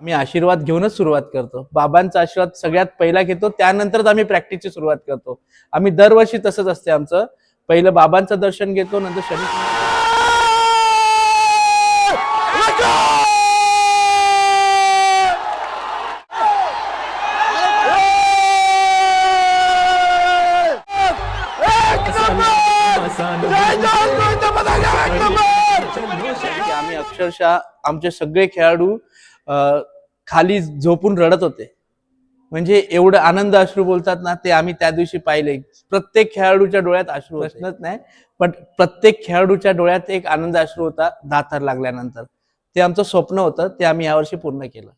आम्ही आशीर्वाद घेऊनच सुरुवात करतो. बाबांचा आशीर्वाद सगळ्यात पहिला घेतो त्यानंतरच आम्ही प्रॅक्टिसची सुरुवात करतो. आम्ही दरवर्षी तसंच असते आमचं. पहिलं बाबांचं दर्शन घेतो नंतर शनी की आम्ही अक्षरशः आमचे सगळे खेळाडू खाली झोपून रडत होते. म्हणजे एवढं आनंद अश्रू बोलतात ना ते आम्ही त्या दिवशी पाहिले. प्रत्येक खेळाडूच्या डोळ्यात अश्रू प्रश्नच नाही पण प्रत्येक खेळाडूच्या डोळ्यात एक आनंद अश्रू होता दाथर लागल्यानंतर. ते आमचं स्वप्न होतं ते आम्ही यावर्षी पूर्ण केलं.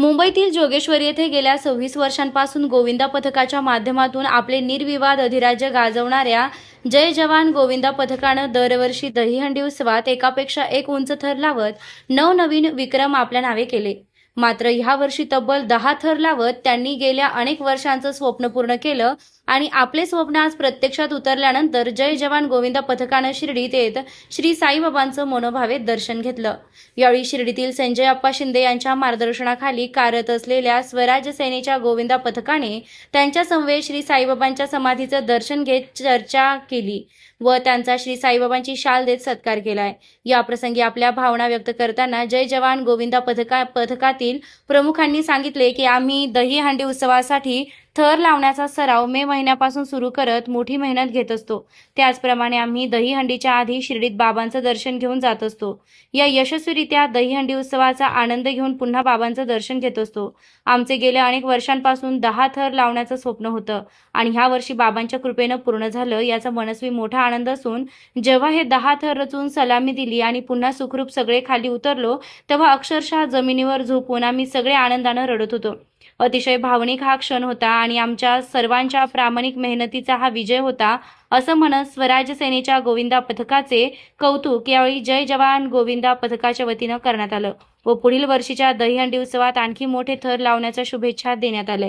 मुंबईतील जोगेश्वरी येथे गेल्या सव्वीस वर्षांपासून गोविंदा पथकाच्या माध्यमातून आपले निर्विवाद अधिराज्य गाजवणाऱ्या जय जवान गोविंदा पथकानं दरवर्षी दहीहंडी उत्सवात एकापेक्षा एक उंच थर लावत नवनवीन विक्रम आपल्या नावे केले. मात्र ह्या वर्षी तब्बल दहा थर लावत त्यांनी गेल्या अनेक वर्षांचं स्वप्न पूर्ण केलं आणि आपले स्वप्न आज प्रत्यक्षात उतरल्यानंतर जय जवान गोविंदा पथकानं शिर्डीत येत श्री साईबाबांचं मनोभावेत दर्शन घेतलं. यावेळी शिर्डीतील संजय अप्पा शिंदे यांच्या मार्गदर्शनाखाली कार्यरत असलेल्या स्वराज्य सेनेच्या गोविंदा पथकाने त्यांच्या समवेत श्री साईबाबांच्या समाधीचं दर्शन घेत चर्चा केली व त्यांचा श्री साईबाबांची शाल देत सत्कार केलाय. या प्रसंगी आपल्या भावना व्यक्त करताना जय जवान गोविंदा पथका पथकातील प्रमुखांनी सांगितले की आम्ही दही हांडी उत्सवासाठी थर लावण्याचा सराव मे महिन्यापासून सुरू करत मोठी मेहनत घेत असतो. त्याचप्रमाणे आम्ही दहीहंडीच्या आधी शिर्डीत बाबांचं दर्शन घेऊन जात असतो. या यशस्वीरित्या दहीहंडी उत्सवाचा आनंद घेऊन पुन्हा बाबांचं दर्शन घेत असतो. आमचे गेल्या अनेक वर्षांपासून दहा थर लावण्याचं स्वप्न होतं आणि ह्या वर्षी बाबांच्या कृपेनं पूर्ण झालं याचा मनस्वी मोठा आनंद असून जेव्हा हे दहा थर रचून सलामी दिली आणि पुन्हा सुखरूप सगळे खाली उतरलो तेव्हा अक्षरशः जमिनीवर झोपून आम्ही सगळे आनंदानं रडत होतो. अतिशय भावनिक हा क्षण होता आणि आमच्या सर्वांच्या प्रामाणिक मेहनतीचा हा विजय होता असं म्हणत स्वराज्य सेनेच्या गोविंदा पथकाचे कौतुक यावेळी जय जवान गोविंदा पथकाच्या वतीनं करण्यात आलं व पुढील वर्षीच्या दहीहंडी उत्सवात आणखी मोठे थर लावण्याच्या शुभेच्छा देण्यात आल्या.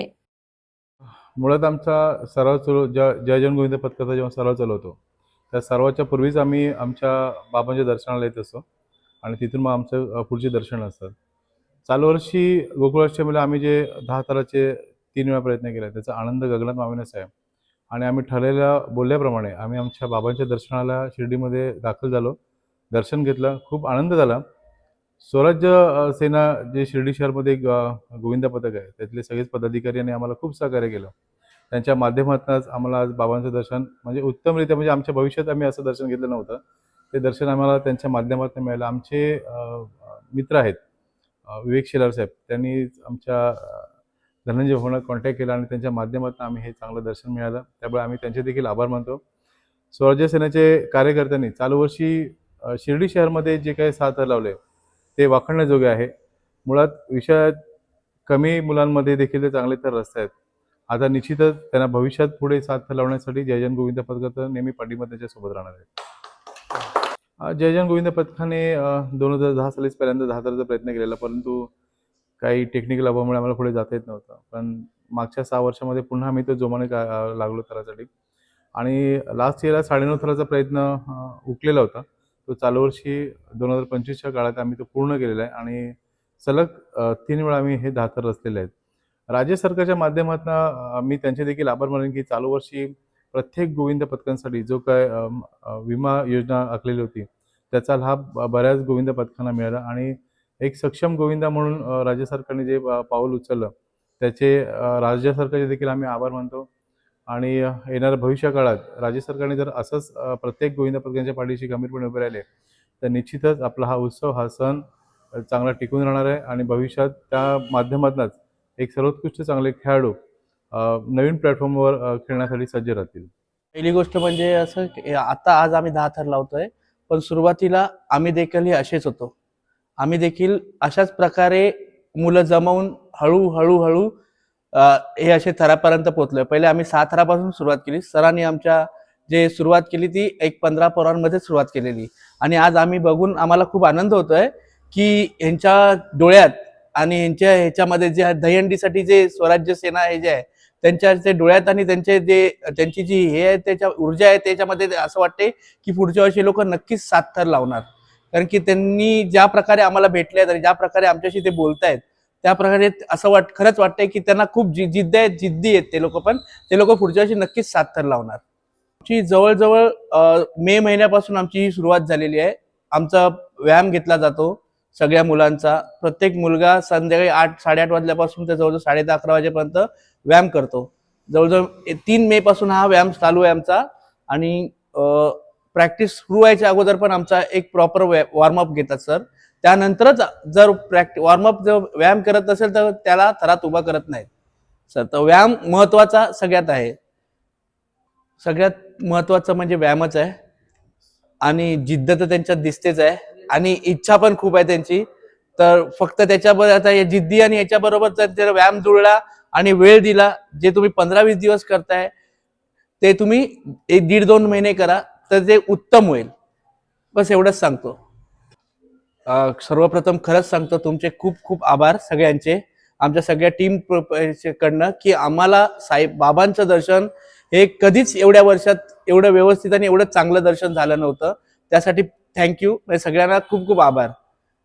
मुळात आमचा सराव चालू ज जय जन गोविंद पथकाचा जेव्हा सराव चालू होतो त्या सरावाच्या पूर्वीच आम्ही आमच्या बाबांच्या दर्शनाला येत असतो आणि तिथून मग आमचं पुढचे दर्शन असतात. चालू वर्षी गोकुळाष्टमीला आम्ही जे दहा ताराचे तीन वेळा प्रयत्न केला त्याचा आनंद गगनात माविण्याचा आहे. आणि आम्ही ठरलेल्या बोलल्याप्रमाणे आम्ही आमच्या बाबांच्या दर्शनाला शिर्डीमध्ये दाखल झालो दर्शन घेतलं खूप आनंद झाला. स्वराज्य सेना जे शिर्डी शहरमध्ये एक गोविंदा पथक आहे त्यातले सगळेच पदाधिकारी यांनी आम्हाला खूप सहकार्य केलं. त्यांच्या माध्यमातूनच आम्हाला आज बाबांचं दर्शन म्हणजे उत्तमरित्या म्हणजे आमच्या भविष्यात आम्ही असं दर्शन घेतलं नव्हतं. ते दर्शन आम्हाला त्यांच्या माध्यमातून मिळालं. आमचे मित्र आहेत विवेक शेलार साहेब त्यांनी आमच्या धनंजय भाऊना कॉन्टॅक्ट केला आणि त्यांच्या माध्यमातून आम्ही हे चांगलं दर्शन मिळालं. त्यामुळे आम्ही त्यांचे देखील आभार मानतो. स्वराज्य सेनेचे कार्यकर्त्यांनी चालू वर्षी शिर्डी शहरमध्ये जे काही साथ लावले ते वाखाणण्याजोगे आहे. मुळात विषयात कमी मुलांमध्ये देखील ते चांगले तर रस्ते आहेत. आता निश्चितच त्यांना भविष्यात पुढे साथ लावण्यासाठी जयजन गोविंद पथकाचं नेहमी पाठिंबा त्यांच्यासोबत राहणार आहे जयजन गोविंद पथकाने दोन हजार दहा सालीच पहिल्यांदा दहा ताराचा प्रयत्न केलेला परंतु काही टेक्निकल अभावामुळे आम्हाला पुढे जाता येत नव्हतं. पण मागच्या सहा वर्षामध्ये पुन्हा आम्ही तो जोमाने का लागलो थरासाठी. आणि लास्ट इयरला साडेनऊ थराचा प्रयत्न उकलेला होता. तो चालू वर्षी दोन हजार पंचवीसच्या काळात आम्ही तो पूर्ण केलेला आहे आणि सलग तीन वेळा आम्ही हे दहा थर रचलेले आहेत. राज्य सरकारच्या माध्यमातून मी त्यांचे देखील आभार मानेन की चालू वर्षी प्रत्येक गोविंद पथकांसाठी जो काय विमा योजना आखलेली होती त्याचा लाभ बऱ्याच गोविंद पथकांना मिळाला. आणि एक सक्षम गोविंदा म्हणून राज्य सरकारने जे पाऊल उचललं त्याचे राज्य सरकारचे देखील आम्ही आभार मानतो. आणि येणाऱ्या भविष्य काळात राज्य सरकारने जर असंच प्रत्येक गोविंद पथकांच्या पाठीशी गंभीरपणे उभे राहिले तर निश्चितच आपला हा उत्सव हा सण चांगला टिकून राहणार आहे. आणि भविष्यात त्या माध्यमातूनच एक सर्वोत्कृष्ट चांगले खेळाडू नवीन प्लॅटफॉर्मवर खेळण्यासाठी सज्ज राहतील. पहिली गोष्ट म्हणजे असं की आता आज आम्ही दहा थर लावतोय पण सुरुवातीला आम्ही देखील हे असेच होतो. आम्ही देखील अशाच प्रकारे मुलं जमवून हळूहळू हळू अ, हे असे थरापर्यंत पोहोचलोय. पहिले आम्ही सहा थरापासून सुरुवात केली. सरांनी आमच्या जे सुरुवात केली ती एक पंधरा पोरांमध्ये सुरुवात केलेली. आणि आज आम्ही बघून आम्हाला खूप आनंद होतोय की यांच्या डोळ्यात आणि यांच्या ह्याच्यामध्ये जे दहीहंडीसाठी जे स्वराज्य सेना हे जे आहे त्यांच्या ते डोळ्यात आणि त्यांचे जे त्यांची जी हे आहे त्याच्या ऊर्जा आहे त्याच्यामध्ये असं वाटते की पुढच्या वर्षी लोक नक्कीच साथर लावणार. कारण की त्यांनी ज्या प्रकारे आम्हाला भेटले आहेत आणि ज्या प्रकारे आमच्याशी ते बोलतायत त्या प्रकारे असं वाट खरंच वाटतंय की त्यांना खूप जि जिद्द आहेत जिद्दी आहेत ते लोक पण ते लोक पुढच्या वर्षी नक्कीच साथर लावणार. आमची जवळजवळ मे महिन्यापासून आमची ही सुरुवात झालेली आहे. आमचा व्यायाम घेतला जातो सगळ्या मुलांचा. प्रत्येक मुलगा संध्याकाळी आठ साडेआठ वाजल्यापासून ते जवळजवळ साडे दहा अकरा वाजेपर्यंत व्यायाम करतो. जवळजवळ तीन मे पासून हा व्यायाम चालू आहे आमचा. आणि प्रॅक्टिस सुरू व्हायच्या अगोदर पण आमचा एक प्रॉपर वॉर्मअप घेतात सर. त्यानंतरच जर प्रॅक्टि वॉर्मअप जर व्यायाम करत असेल तर त्याला थरात उभा करत नाहीत. सर तर व्यायाम महत्त्वाचा सगळ्यात आहे. सगळ्यात महत्वाचं म्हणजे व्यायामच आहे. आणि जिद्द तर त्यांच्यात दिसतेच आहे. आणि इच्छा पण खूप आहे त्यांची. तर फक्त त्याच्याबरोबर आता या जिद्दी आणि याच्याबरोबर जर व्यायाम जुळला आणि वेळ दिला जे तुम्ही पंधरा वीस दिवस करताय ते तुम्ही एक दीड दोन महिने करा तर ते उत्तम होईल. बस एवढंच सांगतो. सर्वप्रथम खरंच सांगतो तुमचे खूप खूप आभार सगळ्यांचे. आमच्या सगळ्या टीम कडनं की आम्हाला साहेब बाबांचं दर्शन हे कधीच एवढ्या वर्षात एवढं व्यवस्थित आणि एवढं चांगलं दर्शन झालं नव्हतं. त्यासाठी थँक्यू म्हणजे सगळ्यांना खूप खूप आभार.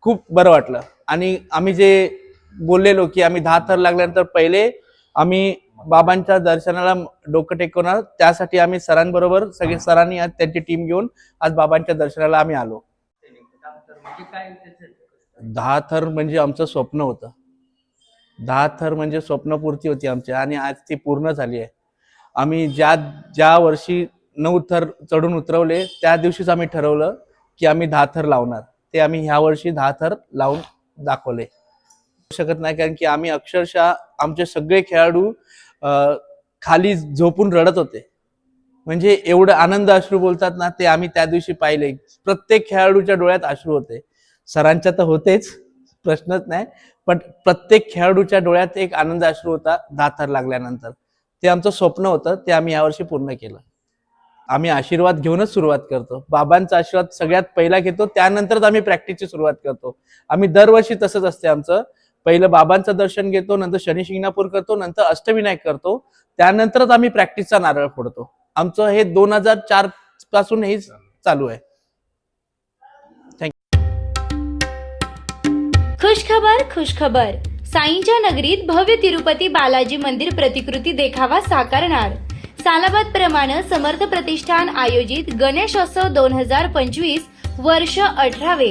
खूप बरं वाटलं. आणि आम्ही जे बोललेलो की आम्ही दहा थर लागल्यानंतर पहिले आम्ही बाबांच्या दर्शनाला डोकं टेकवणार. त्यासाठी आम्ही सरांबरोबर सगळे सरांनी आज त्यांची टीम घेऊन आज बाबांच्या दर्शनाला आम्ही आलो. दहा थर म्हणजे आमचं स्वप्न होतं. दहा थर म्हणजे स्वप्नपूर्ती होती आमची आणि आज ती पूर्ण झाली आहे. आम्ही ज्या ज्या वर्षी नऊ थर चढून उतरवले त्या दिवशीच आम्ही ठरवलं की आम्ही दहा थर लावणार. ते आम्ही ह्या वर्षी दहा थर लावून दाखवले. शकत नाही कारण की आम्ही अक्षरशः आमचे सगळे खेळाडू खाली झोपून रडत होते. म्हणजे एवढं आनंद अश्रू बोलतात ना ते आम्ही त्या दिवशी पाहिले. प्रत्येक खेळाडूच्या डोळ्यात अश्रू होते. सरांच्या तर होतेच प्रश्नच नाही. पण प्रत्येक खेळाडूच्या डोळ्यात एक आनंद अश्रू होता दातार लागल्यानंतर. ते आमचं स्वप्न होतं ते आम्ही यावर्षी पूर्ण केलं. आम्ही आशीर्वाद घेऊनच सुरुवात करतो. बाबांचा आशीर्वाद सगळ्यात पहिला घेतो त्यानंतरच आम्ही प्रॅक्टिसची सुरुवात करतो. आम्ही दरवर्षी तसंच असते आमचं. पहिलं बाबांचं दर्शन घेतो नंतर शनी शिंगणापूर करतो नंतर अष्टविनायक करतो. त्यानंतरच आम्ही प्रॅक्टिसचा नारळ फोडतो. आमचं हे दोन हजार चारपासून हे चालू आहे. खुशखबर खुशखबर. साईंच्या नगरीत भव्य तिरुपती बालाजी मंदिर प्रतिकृती देखावा साकारणार. सालाबाद प्रमाणे समर्थ प्रतिष्ठान आयोजित गणेशोत्सव दोन हजार पंचवीस वर्ष अठरावे.